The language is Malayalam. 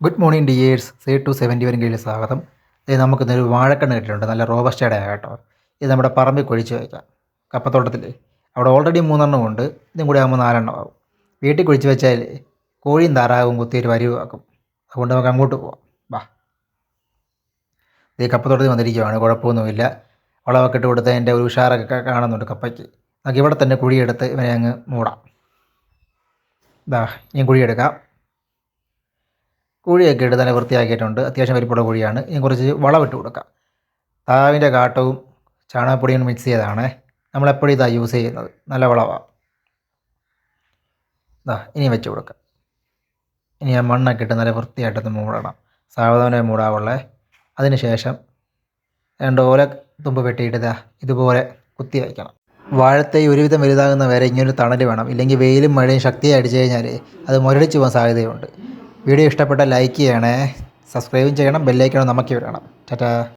Good morning dears. Say two seventy വരും കീഴിൽ സ്വാഗതം. ഇത് നമുക്ക് ഇന്നൊരു വാഴക്കണ്ണ് കിട്ടിയിട്ടുണ്ട്. നല്ല റോബസ്റ്റയുടെ കേട്ടോ. ഇത് നമ്മുടെ പറമ്പിൽ കുഴിച്ച് വയ്ക്കാം കപ്പത്തോട്ടത്തിൽ അവിടെ ഓൾറെഡി മൂന്നെണ്ണം ഉണ്ട്. ഇതും കൂടി ആകുമ്പോൾ നാലെണ്ണം ആകും വീട്ടിൽ കുഴിച്ച് വെച്ചാൽ കോഴിയും താറാവും കുത്തിയൊരു വരിവാക്കും അതുകൊണ്ട് നമുക്ക് അങ്ങോട്ട് പോവാം. വാ. ഇത് കപ്പത്തോട്ടത്തിൽ വന്നിരിക്കുകയാണ് കുഴപ്പമൊന്നുമില്ല. വളമൊക്കെ ഇട്ട് കൊടുത്ത് അതിന്റെ ഒരു ഉഷാറൊക്കെ കാണുന്നുണ്ട് കപ്പയ്ക്ക്. നമുക്ക് ഇവിടെ തന്നെ കുഴിയെടുത്ത് ഇവനെ അങ്ങ് മൂടാം. ഇതാ ഞാൻ കുഴിയെടുക്കാം. കുഴിയൊക്കെ ഇട്ട് തന്നെ വൃത്തിയാക്കിയിട്ടുണ്ട്. അത്യാവശ്യം വലിപ്പമുള്ള കുഴിയാണ്. ഇനി കുറച്ച് വളമിട്ട് കൊടുക്കാം. താവിന്റെ കാട്ടവും ചാണകപ്പൊടിയും മിക്സ് ചെയ്തതാണ്. നമ്മളെപ്പോഴും ഇതാണ് യൂസ് ചെയ്യുന്നത്. നല്ല വളമാണ് ഇതാ ഇനി വെച്ച് കൊടുക്കാം. ഇനി ആ മണ്ണൊക്കെ ഇട്ട് നല്ല വൃത്തിയായിട്ടൊന്ന് മൂടണം. സാവധാനം മൂടാവുള്ളേ. അതിനുശേഷം രണ്ട് ഓല തുമ്പ് വെട്ടിയിട്ട് ഇതാ ഇതുപോലെ കുത്തി വയ്ക്കണം. വാഴത്തെ ഒരുവിധം വലുതാകുന്ന വരെ ഇങ്ങനൊരു തണൽ വേണം. ഇല്ലെങ്കിൽ വെയിലും മഴയും ശക്തിയായി അടിച്ചു കഴിഞ്ഞാൽ അത് മുരടിച്ച് പോകാൻ സാധ്യതയുണ്ട്. വീഡിയോ ഇഷ്ടപ്പെട്ടാൽ ലൈക്ക് ചെയ്യണേ. സബ്സ്ക്രൈബും ചെയ്യണം ബെല്ലൈക്കണം നമുക്ക് വിടണം ടാറ്റാ.